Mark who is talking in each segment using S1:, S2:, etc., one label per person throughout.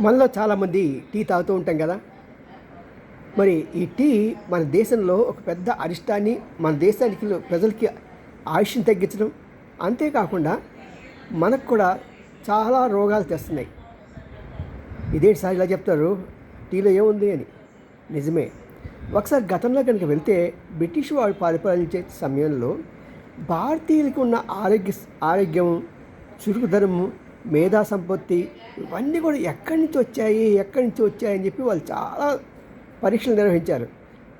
S1: మనలో చాలామంది టీ తాగుతూ ఉంటాం కదా. మరి ఈ టీ మన దేశంలో ఒక పెద్ద అరిష్టాన్ని మన దేశానికి ప్రజలకి ఆయుష్ని తగ్గించడం. అంతేకాకుండా మనకు కూడా చాలా రోగాలు తెస్తున్నాయి. ఇదేంటి సార్ ఇలా చెప్తారు? టీలో ఏముంది అని. నిజమే. ఒకసారి గతంలో కనుక వెళ్తే బ్రిటిష్ వారు పరిపాలించే సమయంలో భారతీయులకు ఉన్న ఆరోగ్య ఆరోగ్యం చురుకుదనము మేధా సంపత్తి ఇవన్నీ కూడా ఎక్కడి నుంచి వచ్చాయి ఎక్కడి నుంచి వచ్చాయి అని చెప్పి వాళ్ళు చాలా పరీక్షలు నిర్వహించారు.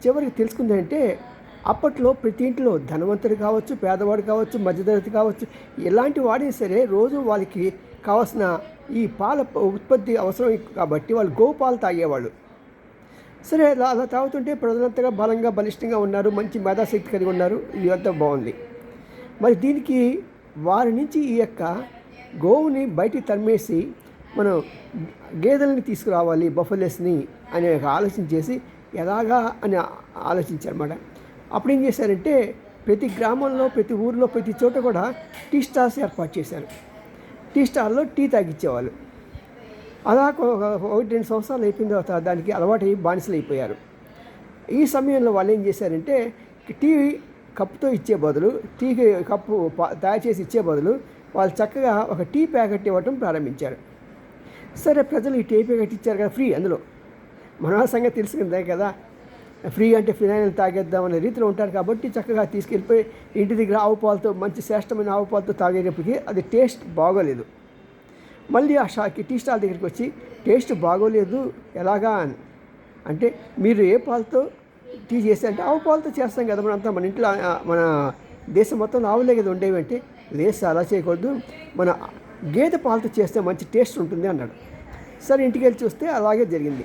S1: చివరికి తెలుసుకుందంటే అప్పట్లో ప్రతి ఇంట్లో ధనవంతుడు కావచ్చు పేదవాడు కావచ్చు మధ్యతరగతి కావచ్చు ఎలాంటి వాడైనా సరే రోజు వాళ్ళకి కావాల్సిన ఈ పాల ఉత్పత్తి అవసరం కాబట్టి వాళ్ళు గోపాలు తాగేవాళ్ళు. సరే అలా అలా తాగుతుంటే ప్రజలంతగా బలంగా బలిష్టంగా ఉన్నారు మంచి మేధాశక్తి కలిగి ఉన్నారు ఇదంతా బాగుంది. మరి దీనికి వారి నుంచి ఈ యొక్క గోవుని బయటికి తరిమేసి మనం గేదెలని తీసుకురావాలి బఫెలెస్ని అనే ఒక ఆలోచన చేసి ఎలాగా అని ఆలోచించారన్నమాట. అప్పుడు ఏం చేశారంటే ప్రతి గ్రామంలో ప్రతి ఊర్లో ప్రతి చోట కూడా టీ స్టాల్స్ ఏర్పాటు చేశారు. టీ స్టాల్లో టీ తాగిచ్చేవాళ్ళు. అలా ఒకటి రెండు సంవత్సరాలు అయిపోయిన తర్వాత దానికి అలవాటు అయ్యి బానిసలు అయిపోయారు. ఈ సమయంలో వాళ్ళు ఏం చేశారంటే టీ కప్పుతో ఇచ్చే బదులు టీ కప్పు తయారు చేసి ఇచ్చే బదులు వాళ్ళు చక్కగా ఒక టీ ప్యాకెట్ ఇవ్వటం ప్రారంభించారు. సరే ప్రజలు ఈ టీ ప్యాకెట్ ఇచ్చారు కదా ఫ్రీ అందులో. మన సంగతి తెలుసుకుందే కదా. ఫ్రీ అంటే ఫినాయిల్ తాగేద్దాం అనే రీతిలో ఉంటారు కాబట్టి చక్కగా తీసుకెళ్ళిపోయి ఇంటి దగ్గర ఆవు పాలతో మంచి శ్రేష్టమైన ఆవు పాలతో తాగేటప్పటికి అది టేస్ట్ బాగోలేదు. మళ్ళీ ఆ షాకి టీ స్టాల్ దగ్గరికి వచ్చి టేస్ట్ బాగోలేదు ఎలాగా అని. అంటే మీరు ఏ పాలతో టీ చేస్తే అంటే ఆవు పాలతో చేస్తాం కదా మనంతా మన ఇంట్లో మన దేశం మొత్తం ఆవులే కదా ఉండేవి అంటే లేస్తే అలా చేయకూడదు. మన గేదె పాలతో చేస్తే మంచి టేస్ట్ ఉంటుంది అన్నాడు. సరే ఇంటికి వెళ్ళి చూస్తే అలాగే జరిగింది.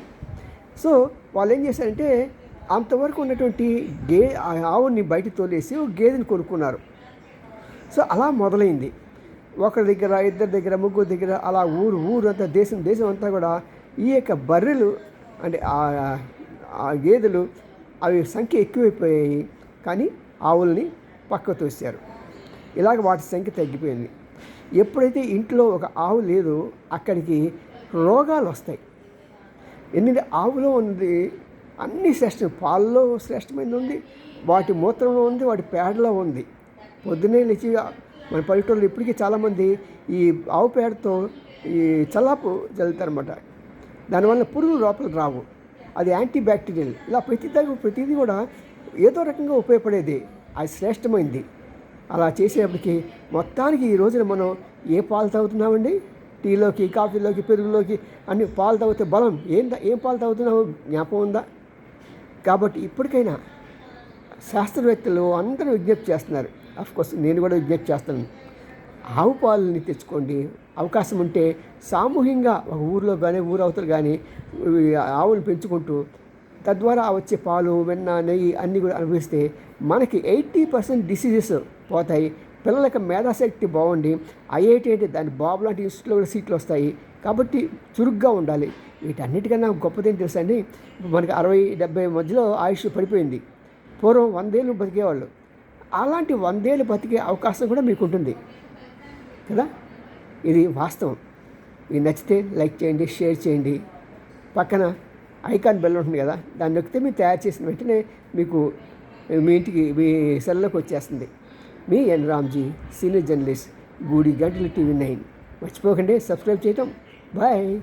S1: సో వాళ్ళు ఏం చేశారంటే అంతవరకు ఉన్నటువంటి గే ఆవుని బయట తోలేసి ఒక గేదెని కొనుక్కున్నారు. సో అలా మొదలైంది. ఒకరి దగ్గర ఇద్దరి దగ్గర ముగ్గురు దగ్గర అలా ఊరు ఊరు అంతా దేశం దేశం అంతా కూడా ఈ యొక్క బర్రెలు అంటే ఆ- ఆ గేదెలు అవి సంఖ్య ఎక్కువైపోయాయి. కానీ ఆవుల్ని పక్క తోసారు ఇలాగ వాటి సంఖ్య తగ్గిపోయింది. ఎప్పుడైతే ఇంట్లో ఒక ఆవు లేదు అక్కడికి రోగాలు వస్తాయి. ఎందుకంటే ఆవులో ఉంది అన్ని శ్రేష్టం పాలలో శ్రేష్టమైనది ఉంది వాటి మూత్రంలో ఉంది వాటి పేడలో ఉంది. పొద్దున్నే లేచి మన పల్లెటూళ్ళు ఇప్పటికీ చాలామంది ఈ ఆవు పేడతో ఈ చల్లాపు చల్లుతారన్నమాట దానివల్ల పురుగులు లోపల రావు. అది యాంటీ బ్యాక్టీరియల్ ఇలా ప్రతి దగ్గర ప్రతిదీ కూడా ఏదో రకంగా ఉపయోగపడేది. అది శ్రేష్టమైంది. అలా చేసేటప్పటికి మొత్తానికి ఈ రోజున మనం ఏ పాలు తాగుతున్నామండి? టీలోకి కాఫీలోకి పెరుగులోకి అన్ని పాలు తాగితే బలం ఏం ఏం పాలు తాగుతున్నావు? జ్ఞాపకం ఉందా? కాబట్టి ఇప్పటికైనా శాస్త్రవేత్తలు అందరూ విజ్ఞప్తి చేస్తున్నారు. కోర్స్ నేను కూడా విజ్ఞప్తి చేస్తాను. ఆవు పాలని తెచ్చుకోండి. అవకాశం ఉంటే సామూహికంగా ఒక ఊరిలో కానీ ఊరు అవతల కానీ ఆవులు పెంచుకుంటూ తద్వారా వచ్చే పాలు వెన్న నెయ్యి అన్నీ కూడా అనుభవిస్తే మనకి ఎయిటీ పర్సెంట్ డిసీజెస్ పోతాయి. పిల్లలకి మేధాశక్తి బాగుండి ఐఐటి అంటే దాని బాబు లాంటి ఇన్స్టిట్యూట్లో కూడా సీట్లు వస్తాయి. కాబట్టి చురుగ్గా ఉండాలి. వీటన్నిటికన్నా గొప్పదేం తెలుసా అండి? మనకి అరవై డెబ్బై మధ్యలో ఆయుష్ పడిపోయింది. పూర్వం వందేళ్ళు బతికేవాళ్ళు. అలాంటి వందేళ్ళు బతికే అవకాశం కూడా మీకు ఉంటుంది కదా? ఇది వాస్తవం. ఇది నచ్చితే లైక్ చేయండి షేర్ చేయండి. పక్కన ఐకాన్ బెల్ ఉంటుంది కదా? దాన్ని నొక్కితే మీరు తయారు చేసిన వెంటనే మీకు మీ ఇంటికి మీ సెల్లోకి వచ్చేస్తుంది. మీ ఎన్ రామ్జీ సీనియర్ జర్నలిస్ట్ గూడి గంటలు టీవీ నైన్. మర్చిపోకండి సబ్స్క్రైబ్ చేయటం. బాయ్.